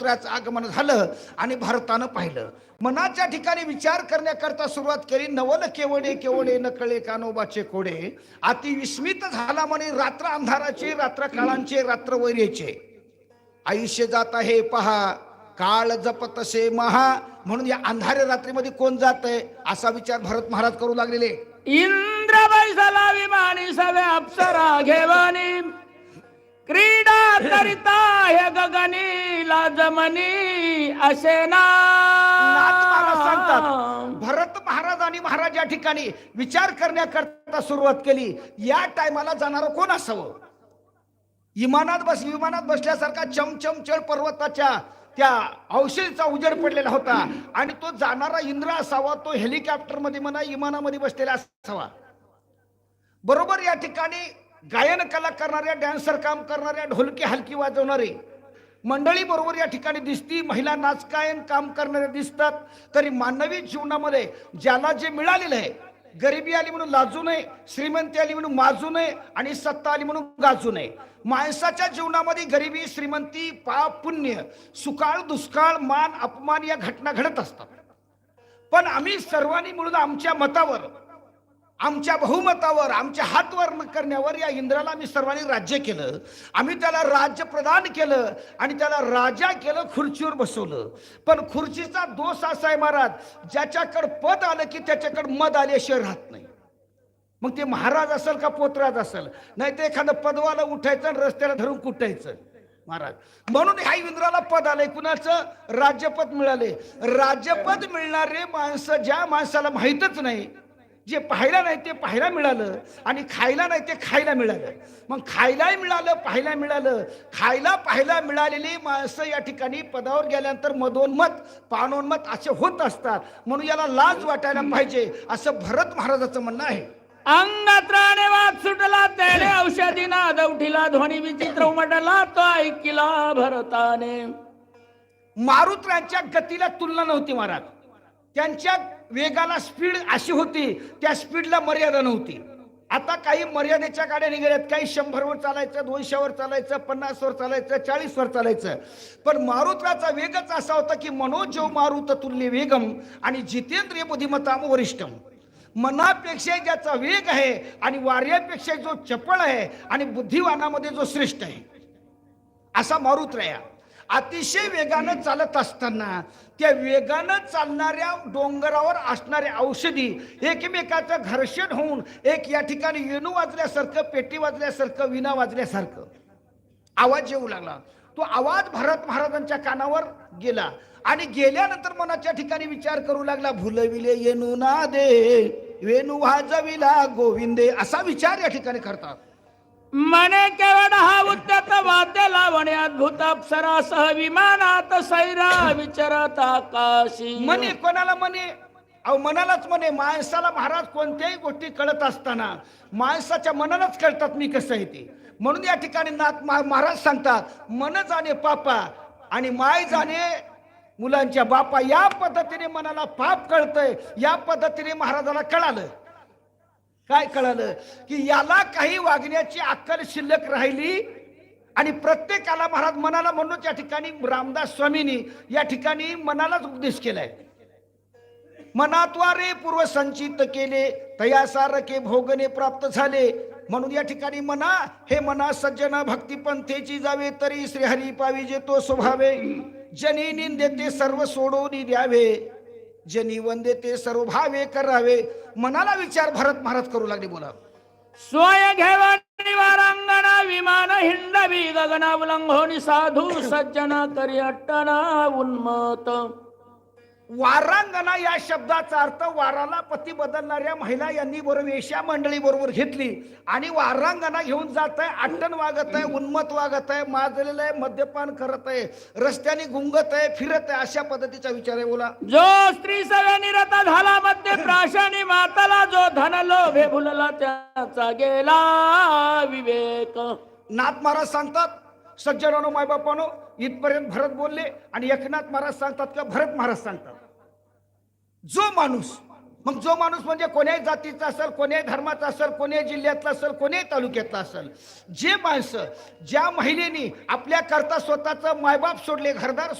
स्वातंत्र्याचं आगमन झालं आणि भारतानं पाहिलं. मनाच्या ठिकाणी विचार करण्याकरता सुरुवात केली नवल केवडे केवडे नकळे कानोबाचे कोडे. अति विस्मित झाला म्हणे रात्र अंधाराचे रात्र काळांचे रात्र वैर्याचे आयुष्य जात आहे पहा काळ जपत असे महा. म्हणून या अंधारे रात्रीमध्ये कोण जात आहे असा विचार भरत महाराज करू लागलेले. इंद्र बैसला विमानी सवे अप्सरा घेवानी. क्रीडा करिता हे गगनी. लाजमनी असे सांगतात भरत महाराज आणि महाराज या ठिकाणी विचार करण्याकरता सुरुवात केली. या टायमाला जाणारं कोण असावं? विमानात बस विमानात बसल्यासारखा चमचमचळ पर्वताच्या त्या औषधीचा उजेड पडलेला होता. आणि तो जाणारा इंद्र असावा तो हेलिकॉप्टरमध्ये म्हणा विमानामध्ये बसलेला असावा. बरोबर या ठिकाणी गायन कला करणाऱ्या डॅन्सर काम करणाऱ्या ढोलकी हलकी वाजवणारे मंडळी बरोबर या ठिकाणी दिसती महिला नाचकायन काम करणाऱ्या दिसतात. तरी मानवी जीवनामध्ये ज्याला जे मिळालेलं आहे गरिबी आली म्हणून लाजू नये श्रीमंती आली म्हणून माजू नये आणि सत्ता आली म्हणून गाजू नये. माणसाच्या जीवनामध्ये गरिबी श्रीमंती पाप पुण्य सुकाळ दुष्काळ मान अपमान या घटना घडत असतात. पण आम्ही सर्वांनी मिळून आमच्या मतावर आमच्या बहुमतावर आमच्या हातवर करण्यावर या इंद्राला आम्ही सर्वांनी राज्य केलं. आम्ही त्याला राज्य प्रदान केलं आणि त्याला राजा केलं खुर्चीवर बसवलं. पण खुर्चीचा दोष असा आहे महाराज ज्याच्याकडं पद आलं की त्याच्याकडं मद आल्याशिवाय राहत नाही. मग ते महाराज असेल का पोतराज असेल? नाही तर एखादं पदवाला उठायचं आणि रस्त्याला धरून कुटायचं. महाराज म्हणून ह्या इंद्राला पद आलंय. कुणाचं? राज्यपद मिळाले राज्यपद मिळणारे माणसं ज्या माणसाला माहीतच नाही जे पाहायला नाही ते पाहायला मिळालं आणि खायला नाही ते खायला मिळालं. मग खायलाही मिळालं पाहायला मिळालं. खायला पाहायला मिळालेली माणसं या ठिकाणी पदावर गेल्यानंतर मधोन्मत पाणोन्मत असे होत असतात. म्हणून याला लाज वाटायला पाहिजे असं भरत महाराजाचं म्हणणं आहे. अंगात्राने वाद सुटला त्याने औषधी नाद उठिला ध्वनी विचित्र उमटला तो ऐकिला भरताने. मारुत्रांच्या गतीला तुलना नव्हती महाराज. त्यांच्या वेगाला स्पीड अशी होती त्या स्पीडला मर्यादा नव्हती. आता काही मर्यादेच्या गाड्या निघाल्यात काही शंभरवर चालायचं दोनशेवर चालायचं पन्नासवर चालायचं चाळीसवर चालायचं. पण मारुत्राचा वेगच असा होता की मनोजव मारुत तुल्य वेगम आणि जितेंद्रिय बुद्धिमत्ताम वरिष्ठम. मनापेक्षा ज्याचा वेग आहे आणि वार्यापेक्षा जो चपळ आहे आणि बुद्धिवानामध्ये जो श्रेष्ठ आहे. असा मारुत्रया. अतिशय वेगानं चालत असताना त्या वेगानं चालणाऱ्या डोंगरावर असणाऱ्या औषधी एकमेकाचं घर्षण होऊन एक या ठिकाणी येणू वाजल्यासारखं पेटी वाजल्यासारखं विना वाजल्यासारखं. आवाज येऊ लागला. तो आवाज भरत महाराजांच्या कानावर गेला आणि गेल्यानंतर मनाच्या ठिकाणी विचार करू लागला भुलविले येणू ना दे वेणू वाजविला गोविंदे असा विचार या ठिकाणी करतात. मने केवड हा उद्यत वाद्य लावणे अद्भुत अप्सरासह विमानात सैरा विचरत आकाशी. म्हणे कोणाला म्हणे अहो मनालाच म्हणे माणसाला महाराज कोणत्याही गोष्टी कळत असताना माणसाच्या मनालाच कळतात मी कसं आहे ते. म्हणून या ठिकाणी नाथ महाराज सांगतात मन जाणे पापा आणि माय जाणे मुलांच्या बापा. या पद्धतीने मनाला पाप कळतंय. या पद्धतीने महाराजाला कळालं. काय कळालं? की याला काही वागण्याची अक्कल शिल्लक राहिली आणि प्रत्येकाला महाराज मनाला म्हणून या ठिकाणी रामदास स्वामींनी या ठिकाणी मनालाच उपदेश केलाय. मनाद्वारे पूर्व संचित केले तयासारखे भोगणे प्राप्त झाले. म्हणून या ठिकाणी मना हे मना सज्जन भक्तीपंथेची जावे तरी श्रीहरी पाविजे तो स्वभावे. जनी निंदेते सर्व सोडून द्यावे. जे निवंदे ते सर्व भावे करावे मनाला विचार भरत महाराज करू लागले बोला. स्वय घेवा निवारांगणा विमान हिंडवी गगना उल्लंघोनी साधू सज्जन करी अट्टना उन्मत वारांगणा या शब्दाचा अर्थ वाराला पती बदलणाऱ्या महिला यांनी बरोबर वेश्या मंडळी बरोबर घेतली. आणि वारांगणा घेऊन जात आहे अट्टन वागत आहे उन्मत वागत आहे माजलेलं आहे मद्यपान करत आहे रस्त्याने गुंगत आहे फिरत आहे अशा पद्धतीचा विचार आहे बोला. जो स्त्री निरत झाला मध्ये प्राशानी माताला जो धन लोभे भुलला त्याचा गेला विवेक. नाथ महाराज सांगतात सज्जनानो मायबापानो इथपर्यंत भरत बोलले आणि एकनाथ महाराज सांगतात का भरत महाराज सांगतात. जो माणूस मग जो माणूस म्हणजे कोण्याही जातीचा असेल कोण्याही धर्माचा असेल कोण्याही जिल्ह्यातला असेल कोण्याही तालुक्यातला असेल जे माणसं ज्या महिलेनी आपल्या करता स्वतःचं मायबाप सोडले घरदार